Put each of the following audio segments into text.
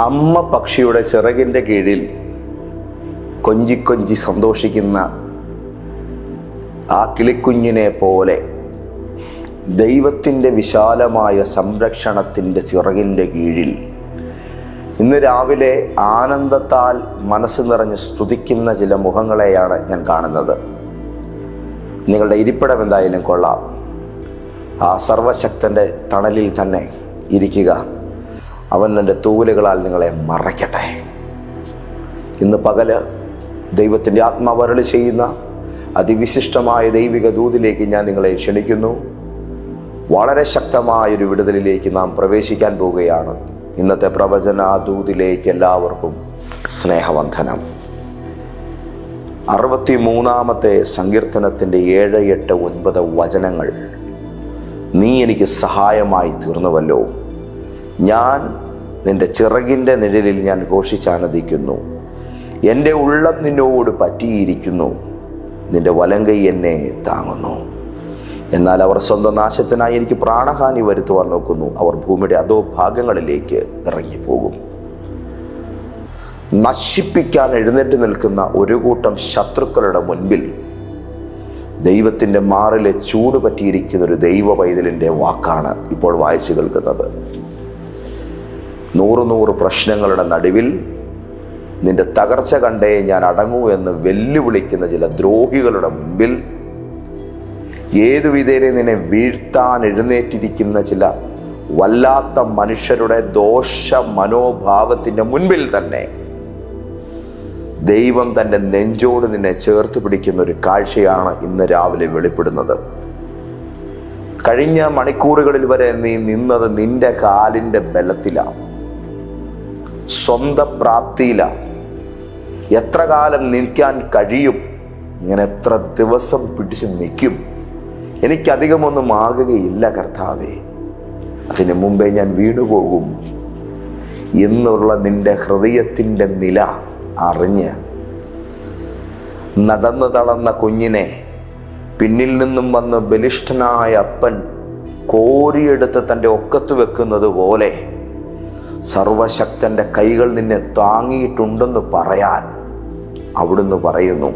അമ്മ പക്ഷിയുടെ ചിറകിന്റെ കീഴിൽ കൊഞ്ചി കൊഞ്ചി സന്തോഷിക്കുന്ന ആ കിളിക്കുഞ്ഞിനെ പോലെ ദൈവത്തിന്റെ വിശാലമായ സംരക്ഷണത്തിന്റെ ചിറകിന്റെ കീഴിൽ ഇന്ന് രാവിലെ ആനന്ദത്താൽ മനസ്സ് നിറഞ്ഞ് സ്തുതിക്കുന്ന ചില മുഖങ്ങളെയാണ് ഞാൻ കാണുന്നത്. നിങ്ങളുടെ ഇരിപ്പിടം എന്തായാലും കൊള്ളാം. ആ സർവശക്തന്റെ തണലിൽ തന്നെ ഇരിക്കുക. അവൻ എന്റെ തൂവലുകളാൽ നിങ്ങളെ മറയ്ക്കട്ടെ. ഇന്ന് പകൽ ദൈവത്തിന്റെ ആത്മാവരളി ചെയ്യുന്ന അതിവിശിഷ്ടമായ ദൈവിക ദൂതിലേക്ക് ഞാൻ നിങ്ങളെ ക്ഷണിക്കുന്നു. വളരെ ശക്തമായൊരു വിടുതലിലേക്ക് നാം പ്രവേശിക്കാൻ പോവുകയാണ്. ഇന്നത്തെ പ്രവചന ദൂതിലേക്ക് എല്ലാവർക്കും സ്നേഹവന്ധനം അറുപത്തി മൂന്നാമത്തെ സങ്കീർത്തനത്തിന്റെ ഏഴ് എട്ട് ഒൻപത് വചനങ്ങൾ നീ എനിക്ക് സഹായമായി തീർന്നുവല്ലോ. ഞാൻ നിന്റെ ചിറകിന്റെ നിഴലിൽ ഞാൻ ഘോഷിച്ചാനന്ദിക്കുന്നു. എന്റെ ഉള്ളം നിന്നോട് പറ്റിയിരിക്കുന്നു. നിന്റെ വലങ്കൈ എന്നെ താങ്ങുന്നു. എന്നാൽ അവർ സ്വന്തം നാശത്തിനായി എനിക്ക് പ്രാണഹാനി വരുത്തുവാൻ നോക്കുന്നു. അവർ ഭൂമിയുടെ അതോ ഭാഗങ്ങളിലേക്ക് ഇറങ്ങിപ്പോകും. നശിപ്പിക്കാൻ എഴുന്നേറ്റ് നിൽക്കുന്ന ഒരു കൂട്ടം ശത്രുക്കളുടെ മുൻപിൽ ദൈവത്തിന്റെ മാറിലെ ചൂട് പറ്റിയിരിക്കുന്ന ഒരു ദൈവ പൈതലിന്റെ വാക്കാണ് ഇപ്പോൾ വായിച്ചു കേൾക്കുന്നത്. നൂറ് നൂറ് പ്രശ്നങ്ങളുടെ നടുവിൽ നിന്റെ തകർച്ച കണ്ടേ ഞാൻ അടങ്ങൂ എന്ന് വെല്ലുവിളിക്കുന്ന ചില ദ്രോഹികളുടെ മുൻപിൽ ഏതു വിധേനെ നിന്നെ വീഴ്ത്താൻ എഴുന്നേറ്റിരിക്കുന്ന ചില വല്ലാത്ത മനുഷ്യരുടെ ദോഷ മനോഭാവത്തിന്റെ മുൻപിൽ തന്നെ ദൈവം തന്റെ നെഞ്ചോട് നിന്നെ ചേർത്ത് പിടിക്കുന്ന ഒരു കാഴ്ചയാണ് ഇന്ന് രാവിലെ വെളിപ്പെടുന്നത്. കഴിഞ്ഞ മണിക്കൂറുകളിൽ വരെ നീ നിന്നത് നിന്റെ കാലിന്റെ ബലത്തിലാണ്. സ്വന്തം പ്രാപ്തിയിലാണ് എത്ര കാലം നിൽക്കാൻ കഴിയും? ഇങ്ങനെ എത്ര ദിവസം പിടിച്ച് നിൽക്കും? എനിക്കധികമൊന്നും ആകുകയില്ല കർത്താവേ. അതിനു മുമ്പേ ഞാൻ വീണുപോകും. എന്നുള്ള നിന്റെ ഹൃദയത്തിന്റെ നില അറിഞ്ഞ് നടന്നു തളർന്ന കുഞ്ഞിനെ പിന്നിൽ നിന്നും വന്ന് ബലിഷ്ഠനായ അപ്പൻ കോരിയെടുത്ത് തന്റെ ഒക്കത്ത് വെക്കുന്നത് പോലെ സർവശക്തന്റെ കൈകൾ നിന്നെ താങ്ങിയിട്ടുണ്ടെന്ന് പറയാൻ അവിടുന്ന് പറയുന്നു.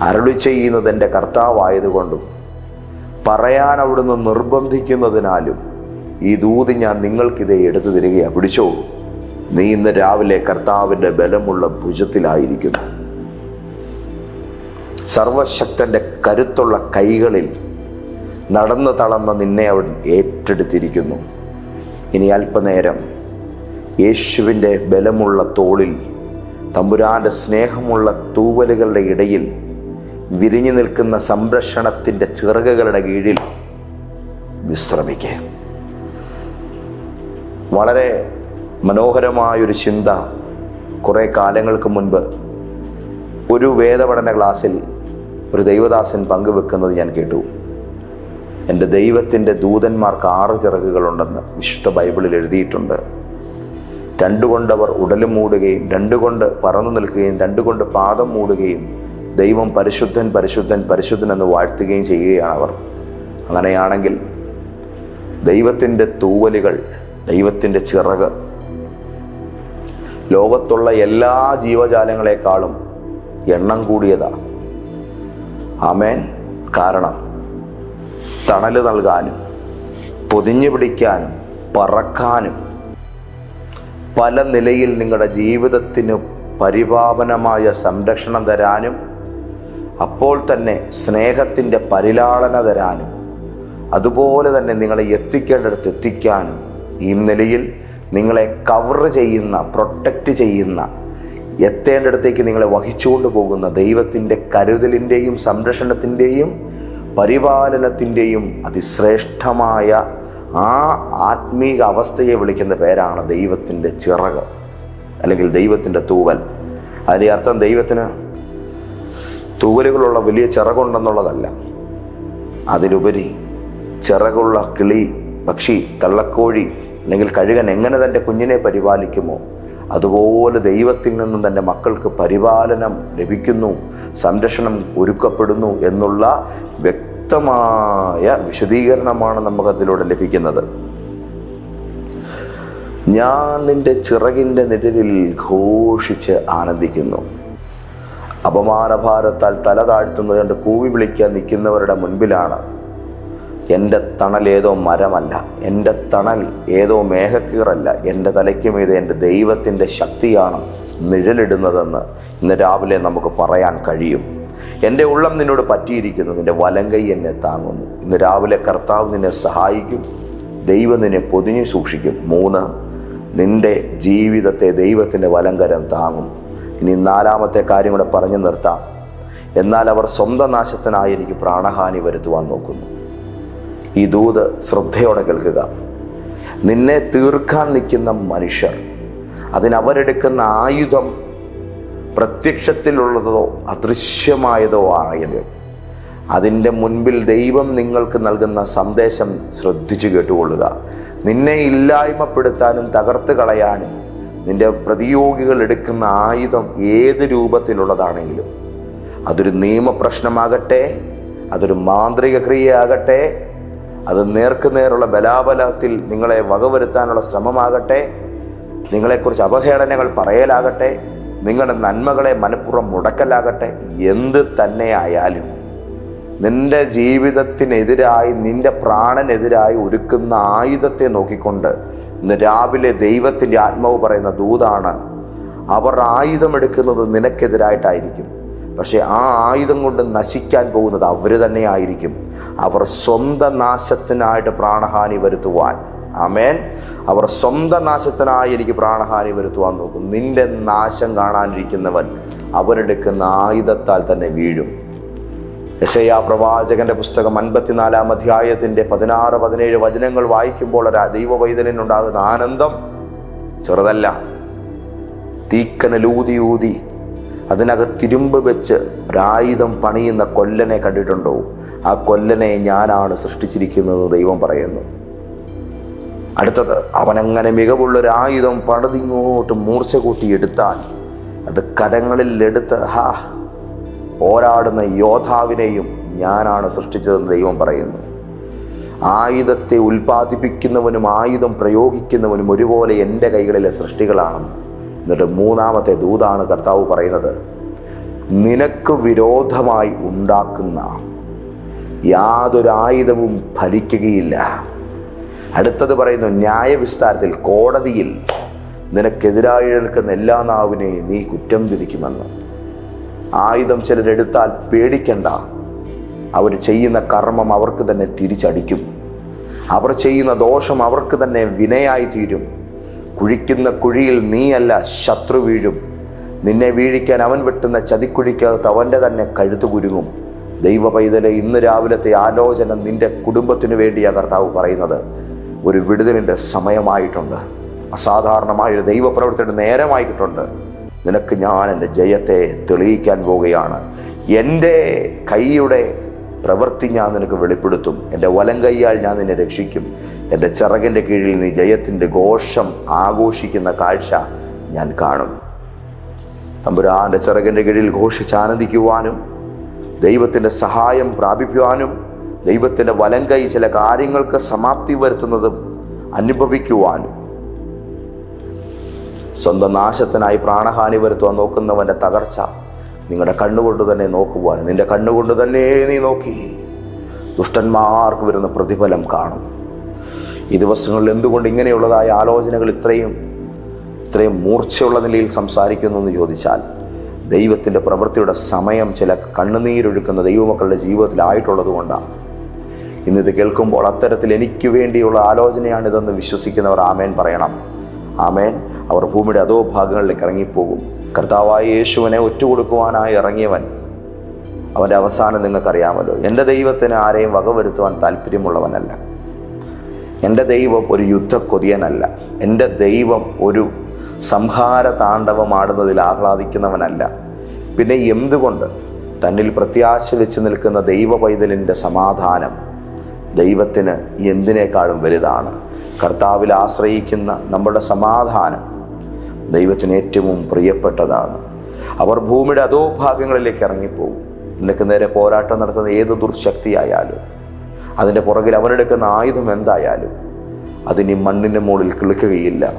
അരുളി ചെയ്യുന്നത് എന്റെ കർത്താവായതുകൊണ്ടും പറയാൻ അവിടുന്ന് നിർബന്ധിക്കുന്നതിനാലും ഈ ദൂത് ഞാൻ നിങ്ങൾക്കിതേ എടുത്തു തരികയാണ് പിടിച്ചോ? നീ ഇന്ന് രാവിലെ കർത്താവിന്റെ ബലമുള്ള ഭുജത്തിലായിരിക്കുന്നു. സർവശക്തന്റെ കരുത്തുള്ള കൈകളിൽ നടന്നു തളർന്ന നിന്നെ അവൻ ഏറ്റെടുത്തിരിക്കുന്നു. ഇനി അല്പനേരം യേശുവിന്റെ ബലമുള്ള തോളിൽ തമ്പുരാന്റെ സ്നേഹമുള്ള തൂവലുകളുടെ ഇടയിൽ വിരിഞ്ഞു നിൽക്കുന്ന സംരക്ഷണത്തിന്റെ ചിറകുകളുടെ കീഴിൽ വിശ്രമിക്കുക വളരെ മനോഹരമായൊരു ചിന്ത കുറേ കാലങ്ങൾക്ക് മുൻപ് ഒരു വേദപഠന ക്ലാസ്സിൽ ഒരു ദൈവദാസൻ പങ്കുവെക്കുന്നത് ഞാൻ കേട്ടു. എന്റെ ദൈവത്തിന്റെ ദൂതന്മാർക്ക് ആറ് ചിറകുകളുണ്ടെന്ന് വിശുദ്ധ ബൈബിളിൽ എഴുതിയിട്ടുണ്ട്. രണ്ടുകൊണ്ടവർ ഉടലും മൂടുകയും രണ്ടുകൊണ്ട് പറന്നു നിൽക്കുകയും രണ്ടുകൊണ്ട് പാദം മൂടുകയും ദൈവം പരിശുദ്ധൻ പരിശുദ്ധൻ പരിശുദ്ധൻ എന്ന് വാഴ്ത്തുകയും ചെയ്യുകയാണ് അവർ. അങ്ങനെയാണെങ്കിൽ ദൈവത്തിന്റെ തൂവലുകൾ ദൈവത്തിന്റെ ചിറക് ലോകത്തുള്ള എല്ലാ ജീവജാലങ്ങളെക്കാളും എണ്ണം കൂടിയതാ. ആമേൻ. കാരണം തണൽ നൽകാനും പൊതിഞ്ഞു പിടിക്കാനും പറക്കാനും പല നിലയിൽ നിങ്ങളുടെ ജീവിതത്തിന് പരിപാവനമായ സംരക്ഷണം തരാനും അപ്പോൾ തന്നെ സ്നേഹത്തിന്റെ പരിലാളന തരാനും അതുപോലെ തന്നെ നിങ്ങളെ എത്തിക്കേണ്ടടുത്ത് എത്തിക്കാനും ഈ നിലയിൽ നിങ്ങളെ കവർ ചെയ്യുന്ന പ്രൊട്ടക്റ്റ് ചെയ്യുന്ന എത്തേണ്ടടുത്തേക്ക് നിങ്ങളെ വഹിച്ചുകൊണ്ട് പോകുന്ന ദൈവത്തിന്റെ കരുതലിന്റെയും സംരക്ഷണത്തിന്റെയും പരിപാലനത്തിന്റെയും അതിശ്രേഷ്ഠമായ ആ ആത്മീക അവസ്ഥയെ വിളിക്കുന്ന പേരാണ് ദൈവത്തിന്റെ ചിറക് അല്ലെങ്കിൽ ദൈവത്തിന്റെ തൂവൽ. അതിന്റെ അർത്ഥം ദൈവത്തിന് തൂവലുകളുള്ള വലിയ ചിറകുണ്ടെന്നുള്ളതല്ല. അതിലുപരി ചിറകുള്ള കിളി പക്ഷി തള്ളക്കോഴി അല്ലെങ്കിൽ കഴുകൻ എങ്ങനെ തന്റെ കുഞ്ഞിനെ പരിപാലിക്കുമോ അതുപോലെ ദൈവത്തിൽ നിന്നും തന്റെ മക്കൾക്ക് പരിപാലനം ലഭിക്കുന്നു സംരക്ഷണം ഒരുക്കപ്പെടുന്നു എന്നുള്ള വ്യക്തമായ വിശദീകരണമാണ് നമുക്കതിലൂടെ ലഭിക്കുന്നത്. ഞാൻ നിന്റെ ചിറകിന്റെ നിഴലിൽ ഘോഷിച്ച് ആനന്ദിക്കുന്നു. അപമാനഭാരത്താൽ തല താഴ്ത്തുന്നത് കണ്ട് കൂവി വിളിക്കാൻ നിൽക്കുന്നവരുടെ മുൻപിലാണ്. എന്റെ തണൽ ഏതോ മരമല്ല എന്റെ തണൽ ഏതോ മേഘക്കീറല്ല എന്റെ തലയ്ക്ക് മീതെ എന്റെ ദൈവത്തിന്റെ ശക്തിയാണ് നിഴലിടുന്നതെന്ന് ഇന്ന് രാവിലെ നമുക്ക് പറയാൻ കഴിയും. എന്റെ ഉള്ളം നിന്നോട് പറ്റിയിരിക്കുന്നു. നിന്റെ വലങ്കൈ എന്നെ താങ്ങുന്നു. ഇന്ന് രാവിലെ കർത്താവ് നിന്നെ സഹായിക്കും. ദൈവം നിന്നെ പൊതിഞ്ഞു സൂക്ഷിക്കും. മൂന്ന് നിന്റെ ജീവിതത്തെ ദൈവത്തിന്റെ വലങ്കരം താങ്ങും. ഇനി നാലാമത്തെ കാര്യം കൂടെ പറഞ്ഞു നിർത്താം. എന്നാൽ അവർ സ്വന്തം നാശത്തിനായി എനിക്ക് പ്രാണഹാനി വരുത്തുവാൻ നോക്കുന്നു. ഈ ദൂത് ശ്രദ്ധയോടെ കേൾക്കുക. നിന്നെ തീർക്കാൻ നിൽക്കുന്ന മനുഷ്യർ അതിനവരെടുക്കുന്ന ആയുധം പ്രത്യക്ഷത്തിലുള്ളതോ അദൃശ്യമായതോ ആയത് അതിന്റെ മുൻപിൽ ദൈവം നിങ്ങൾക്ക് നൽകുന്ന സന്ദേശം ശ്രദ്ധിച്ചു കേട്ടുകൊള്ളുക. നിന്നെ ഇല്ലായ്മപ്പെടുത്താനും തകർത്ത് കളയാനും നിന്റെ പ്രതിയോഗികൾ എടുക്കുന്ന ആയുധം ഏത് രൂപത്തിലുള്ളതാണെങ്കിലും അതൊരു നിയമപ്രശ്നമാകട്ടെ അതൊരു മാന്ത്രിക ക്രിയയാകട്ടെ അത് നേർക്കുനേറുള്ള ബലാബലത്തിൽ നിങ്ങളെ വകവരുത്താനുള്ള ശ്രമമാകട്ടെ നിങ്ങളെക്കുറിച്ച് അപഹേളനങ്ങൾ പറയലാകട്ടെ നിങ്ങളുടെ നന്മകളെ മനഃപൂർവം മുടക്കലാകട്ടെ. എന്ത് തന്നെ ആയാലും നിന്റെ ജീവിതത്തിനെതിരായി നിന്റെ പ്രാണനെതിരായി ഒരുക്കുന്ന ആയുധത്തെ നോക്കിക്കൊണ്ട് ഇന്ന് രാവിലെ ദൈവത്തിന്റെ ആത്മാവ് പറയുന്ന ദൂതാണ്. അവർ ആയുധമെടുക്കുന്നത് നിനക്കെതിരായിട്ടായിരിക്കും. പക്ഷെ ആ ആയുധം കൊണ്ട് നശിക്കാൻ പോകുന്നത് അവർ തന്നെയായിരിക്കും. അവർ സ്വന്തം നാശത്തിനായിട്ട് പ്രാണഹാനി വരുത്തുവാൻ ആമേൻ. അവർ സ്വന്തം നാശത്തിനായി എനിക്ക് പ്രാണഹാനി വരുത്തുവാൻ നോക്കും. നിന്റെ നാശം കാണാനിരിക്കുന്നവൻ അവരെടുക്കുന്ന ആയുധത്താൽ തന്നെ വീഴും. യശയാ പ്രവാചകന്റെ പുസ്തകം അൻപത്തിനാലാം അധ്യായത്തിന്റെ പതിനാറ് പതിനേഴ് വചനങ്ങൾ വായിക്കുമ്പോൾ ഒരു ദൈവ വൈതലിനുണ്ടാകുന്ന ആനന്ദം ചെറുതല്ല. തീക്കനലൂതി ഊതി അതിനകത്തിരുമ്പ് വെച്ച് ഒരായുധം പണിയുന്ന കൊല്ലനെ കണ്ടിട്ടുണ്ടോ? ആ കൊല്ലനെ ഞാനാണ് സൃഷ്ടിച്ചിരിക്കുന്നത് ദൈവം പറയുന്നു. അടുത്തത് അവനങ്ങനെ മികവുള്ളൊരായുധം പണിതിങ്ങോട്ട് മൂർച്ച കൂട്ടി എടുത്താൽ അത് കരങ്ങളിൽ എടുത്ത് ഹാ പോരാടുന്ന യോദ്ധാവിനെയും ഞാനാണ് സൃഷ്ടിച്ചതെന്ന് ദൈവം പറയുന്നു. ആയുധത്തെ ഉൽപ്പാദിപ്പിക്കുന്നവനും ആയുധം പ്രയോഗിക്കുന്നവനും ഒരുപോലെ എന്റെ കൈകളിലെ സൃഷ്ടികളാണെന്ന് എന്നിട്ട് മൂന്നാമത്തെ ദൂതാണ് കർത്താവ് പറയുന്നത് നിനക്ക് വിരോധമായി ഉണ്ടാക്കുന്ന യാതൊരായുധവും ഫലിക്കുകയില്ല. അടുത്തത് പറയുന്നു ന്യായവിസ്താരത്തിൽ കോടതിയിൽ നിനക്കെതിരായി നിൽക്കുന്ന എല്ലാ നാവിനെയും നീ കുറ്റം വിധിക്കുമെന്ന്. ആയുധം ചിലരെടുത്താൽ പേടിക്കണ്ട. അവർ ചെയ്യുന്ന കർമ്മം അവർക്ക് തന്നെ തിരിച്ചടിക്കും. അവർ ചെയ്യുന്ന ദോഷം അവർക്ക് തന്നെ വിനയായി തീരും. കുഴിക്കുന്ന കുഴിയിൽ നീയല്ല ശത്രു വീഴും. നിന്നെ വീഴിക്കാൻ അവൻ വെട്ടുന്ന ചതിക്കുഴിക്കകത്ത് അവന്റെ തന്നെ കഴുത്തു കുരുങ്ങും. ദൈവ പൈതലെ ഇന്ന് രാവിലത്തെ ആലോചന നിന്റെ കുടുംബത്തിനു വേണ്ടിയാണ് കർത്താവ് പറയുന്നത്. ഒരു വിടുതലിന്റെ സമയമായിട്ടുണ്ട്. അസാധാരണമായ ഒരു ദൈവപ്രവർത്തിയുടെ നേരമായിട്ടുണ്ട്. നിനക്ക് ഞാൻ എന്റെ ജയത്തെ തെളിയിക്കാൻ പോവുകയാണ്. എന്റെ കൈയുടെ പ്രവൃത്തി ഞാൻ നിനക്ക് വെളിപ്പെടുത്തും. എന്റെ വലം കൈയാൽ ഞാൻ നിന്നെ രക്ഷിക്കും. എന്റെ ചിറകിന്റെ കീഴിൽ നീ ജയത്തിന്റെ ഘോഷം ആഘോഷിക്കുന്ന കാഴ്ച ഞാൻ കാണും. തമ്പുരാന്റെ ചിറകിന്റെ കീഴിൽ ഘോഷിച്ച് ആനന്ദിക്കുവാനും ദൈവത്തിന്റെ സഹായം പ്രാപിക്കുവാനും ദൈവത്തിന്റെ വലം കൈ ചില കാര്യങ്ങൾക്ക് സമാപ്തി വരുത്തുന്നതും അനുഭവിക്കുവാനും സ്വന്തം നാശത്തിനായി പ്രാണഹാനി വരുത്തുവാൻ നോക്കുന്നവന്റെ തകർച്ച നിങ്ങളുടെ കണ്ണുകൊണ്ട് തന്നെ നോക്കുവാൻ നിന്റെ കണ്ണുകൊണ്ട് തന്നെ നീ നോക്കി. ദുഷ്ടന്മാർക്ക് വരുന്ന പ്രതിഫലം കാണും. ഈ ദിവസങ്ങളിൽ എന്തുകൊണ്ട് ഇങ്ങനെയുള്ളതായ ആലോചനകൾ ഇത്രയും ഇത്രയും മൂർച്ചയുള്ള നിലയിൽ സംസാരിക്കുന്നു എന്ന് ചോദിച്ചാൽ ദൈവത്തിന്റെ പ്രവൃത്തിയുടെ സമയം ചില കണ്ണുനീരൊഴുക്കുന്ന ദൈവമക്കളുടെ ജീവിതത്തിലായിട്ടുള്ളത് കൊണ്ടാണ്. ഇന്നിത് കേൾക്കുമ്പോൾ അത്തരത്തിൽ എനിക്ക് വേണ്ടിയുള്ള ആലോചനയാണിതെന്ന് വിശ്വസിക്കുന്നവർ ആമേൻ പറയണം. ആമേൻ. അവർ ഭൂമിയുടെ അതോ ഭാഗങ്ങളിലേക്ക് ഇറങ്ങിപ്പോകും. കർത്താവായ യേശുവിനെ ഒറ്റുകൊടുക്കുവാനായി ഇറങ്ങിയവൻ. അവന്റെ അവസാനം നിങ്ങൾക്കറിയാമല്ലോ എന്റെ ദൈവത്തിന് ആരെയും വകവരുത്തുവാൻ താല്പര്യമുള്ളവനല്ല. എന്റെ ദൈവം ഒരു യുദ്ധക്കൊതിയനല്ല. എന്റെ ദൈവം ഒരു സംഹാര താണ്ഡവമാടുന്നതിൽ ആഹ്ലാദിക്കുന്നവനല്ല. പിന്നെ എന്തുകൊണ്ട് തന്നിൽ പ്രത്യാശ വെച്ച് നിൽക്കുന്ന ദൈവ പൈതലിന്റെ സമാധാനം? ദൈവത്തിന് എന്തിനേക്കാളും വലുതാണ്. കർത്താവിൽ ആശ്രയിക്കുന്ന നമ്മുടെ സമാധാനം ദൈവത്തിന് ഏറ്റവും പ്രിയപ്പെട്ടതാണ്. അവർ ഭൂമിയുടെ അതോ ഭാഗങ്ങളിലേക്ക് ഇറങ്ങിപ്പോകും. നിനക്ക് നേരെ പോരാട്ടം നടത്തുന്ന ഏത് ദുർശക്തിയായാലും അതിന്റെ പുറകിൽ അവനെടുക്കുന്ന ആയുധം എന്തായാലും അതിനി മണ്ണിന്റെ മുകളിൽ കിളിക്കുകയില്ല.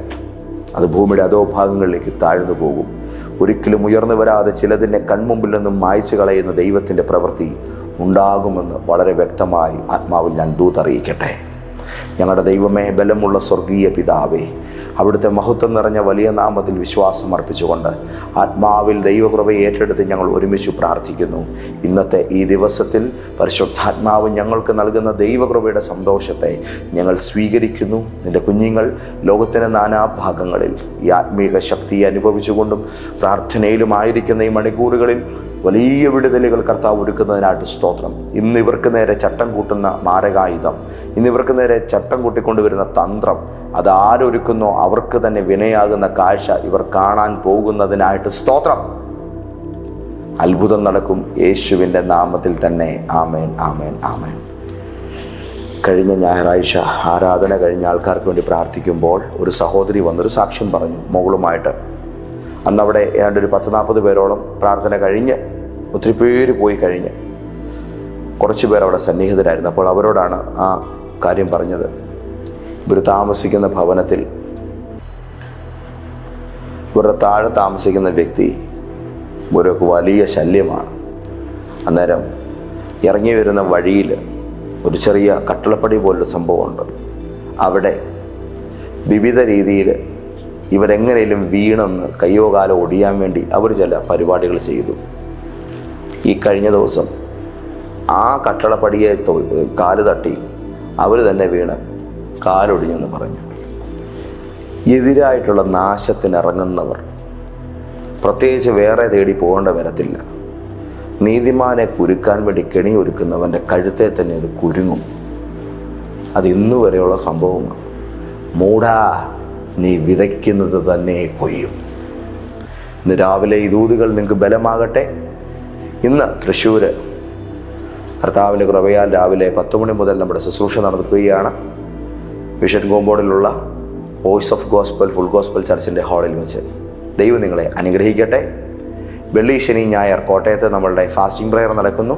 അത് ഭൂമിയുടെ അതോ ഭാഗങ്ങളിലേക്ക് താഴ്ന്നു പോകും. ഒരിക്കലും ഉയർന്നു വരാതെ ചിലതിനെ കൺമുമ്പിൽ നിന്നും മായ്ച്ചു കളയുന്ന ദൈവത്തിന്റെ പ്രവൃത്തി ഉണ്ടാകുമെന്ന് വളരെ വ്യക്തമായി ആത്മാവിൽ ഞാൻ ദൂതറിയിക്കട്ടെ ഞങ്ങളുടെ ദൈവമേ ബലമുള്ള സ്വർഗീയ പിതാവേ അവിടുത്തെ മഹത്വം നിറഞ്ഞ വലിയ നാമത്തിൽ വിശ്വാസം അർപ്പിച്ചുകൊണ്ട് ആത്മാവിൽ ദൈവകൃപയെ ഏറ്റെടുത്ത് ഞങ്ങൾ ഒരുമിച്ച് പ്രാർത്ഥിക്കുന്നു. ഇന്നത്തെ ഈ ദിവസത്തിൽ പരിശുദ്ധാത്മാവ് ഞങ്ങൾക്ക് നൽകുന്ന ദൈവകൃപയുടെ സന്തോഷത്തെ ഞങ്ങൾ സ്വീകരിക്കുന്നു. നിന്റെ കുഞ്ഞുങ്ങൾ ലോകത്തിന്റെ നാനാഭാഗങ്ങളിൽ ഈ ആത്മീക ശക്തിയെ അനുഭവിച്ചുകൊണ്ടും പ്രാർത്ഥനയിലുമായിരിക്കുന്ന ഈ മണിക്കൂറുകളിൽ വലിയ വിടുതലുകൾ കർത്താവ് ഒരുക്കുന്നതിനായിട്ട് സ്തോത്രം. ഇന്ന് ഇവർക്ക് നേരെ ചട്ടം കൂട്ടുന്ന മാരകായുധം. ഇന്ന് ഇവർക്ക് നേരെ ചട്ടം കൂട്ടിക്കൊണ്ടുവരുന്ന തന്ത്രം. അത് ആരൊരുക്കുന്നോ അവർക്ക് തന്നെ വിനയാകുന്ന കാഴ്ച ഇവർ കാണാൻ പോകുന്നതിനായിട്ട് സ്തോത്രം. അത്ഭുതം നടക്കും യേശുവിന്റെ നാമത്തിൽ തന്നെ. ആമേൻ ആമേൻ ആമേൻ. കഴിഞ്ഞ ഞായറാഴ്ച ആരാധന കഴിഞ്ഞ ആൾക്കാർക്ക് വേണ്ടി പ്രാർത്ഥിക്കുമ്പോൾ ഒരു സഹോദരി വന്നൊരു സാക്ഷ്യം പറഞ്ഞു മോളുമായിട്ട് അന്ന് അവിടെ ഏതാണ്ട് ഒരു പത്ത് നാൽപ്പത് പേരോളം പ്രാർത്ഥന കഴിഞ്ഞ് ഒത്തിരി പേര് പോയി കഴിഞ്ഞ് കുറച്ച് പേർ അവിടെ സന്നിഹിതരായിരുന്നു. അപ്പോൾ അവരോടാണ് ആ കാര്യം പറഞ്ഞത്. ഇവർ താമസിക്കുന്ന ഭവനത്തിൽ ഇവരുടെ താഴെ താമസിക്കുന്ന വ്യക്തി ഒരു വലിയ ശല്യമാണ്. അന്നേരം ഇറങ്ങി വരുന്ന വഴിയിൽ ഒരു ചെറിയ കട്ടളപ്പടി പോലൊരു സംഭവമുണ്ട്. അവിടെ വിവിധ രീതിയിൽ ഇവരെങ്ങനെയും വീണെന്ന് കയ്യോ കാലോ ഒടിയാൻ വേണ്ടി അവർ ചില പരിപാടികൾ ചെയ്തു. ഈ കഴിഞ്ഞ ദിവസം ആ കട്ടളപ്പടിയെ കാൽ തട്ടി അവർ തന്നെ വീണ് കാലൊടിഞ്ഞെന്ന് പറഞ്ഞു. എതിരായിട്ടുള്ള നാശത്തിനിറങ്ങുന്നവർ പ്രത്യേകിച്ച് വേറെ തേടി പോകേണ്ട വരത്തില്ല. നീതിമാനെ കുരുക്കാൻ വേണ്ടി കെണി ഒരുക്കുന്നവന്റെ കഴുത്തെ തന്നെ അത് കുരുങ്ങും. അത് ഇന്നു വരെയുള്ള സംഭവമാണ്. മൂടാ. നീ വിതയ്ക്കുന്നത് തന്നെ കൊയ്യും. ഇന്ന് രാവിലെ ഈ ദൂതുകൾ നിങ്ങൾക്ക് ബലമാകട്ടെ. ഇന്ന് തൃശ്ശൂർ കർത്താവിന്റെ കൃപയാൽ രാവിലെ പത്ത് മണി മുതൽ നമ്മുടെ ശുശ്രൂഷ നടത്തുകയാണ് vision കോമ്പൗണ്ടിലുള്ള voice of gospel full gospel ചർച്ചിന്റെ ഹാളിൽ വെച്ച് ദൈവം നിങ്ങളെ അനുഗ്രഹിക്കട്ടെ. വെള്ളി ശനി ഞായർ കോട്ടയത്ത് നമ്മളുടെ ഫാസ്റ്റിംഗ് പ്രെയർ നടക്കുന്നു.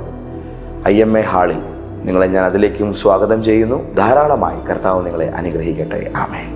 ഐ എം എ ഹാളിൽ നിങ്ങളെ ഞാൻ അതിലേക്കും സ്വാഗതം ചെയ്യുന്നു. ധാരാളമായി കർത്താവ് നിങ്ങളെ അനുഗ്രഹിക്കട്ടെ. ആമേ